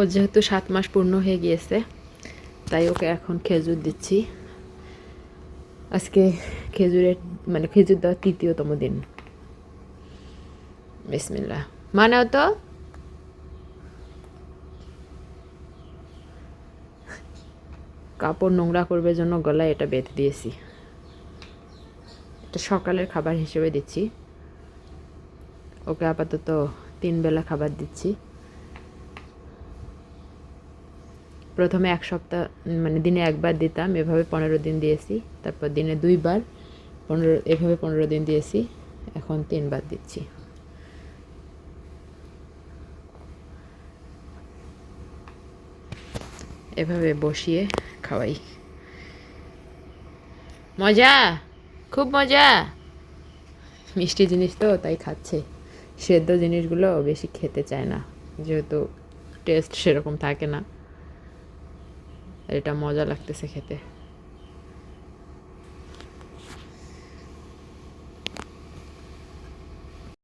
ও যেহেতু সাত মাস পূর্ণ হয়ে গিয়েছে, তাই ওকে এখন খেজুর দিচ্ছি। আজকে খেজুরের মানে খেজুর দেওয়ার তৃতীয়তম দিন। বিসমিল্লা মানাও তো? কাপড় নোংরা করবে জন্য গলায় এটা বেঁধে দিয়েছি। এটা সকালের খাবার হিসেবে দিচ্ছি। ওকে আপাতত তিন বেলা খাবার দিচ্ছি। প্রথমে এক সপ্তাহ মানে দিনে একবার দিতাম, এভাবে পনেরো দিন দিয়েছি, তারপর দিনে দুইবার পনেরো, এভাবে পনেরো দিন দিয়েছি, এখন তিনবার দিচ্ছি। এভাবে বসিয়ে খাওয়াই। মজা? খুব মজা? মিষ্টি জিনিস তো, তাই খাচ্ছে। সেদ্ধ জিনিসগুলো বেশি খেতে চায় না, যেহেতু টেস্ট সেরকম থাকে না। এটা মজা লাগতেছে খেতে।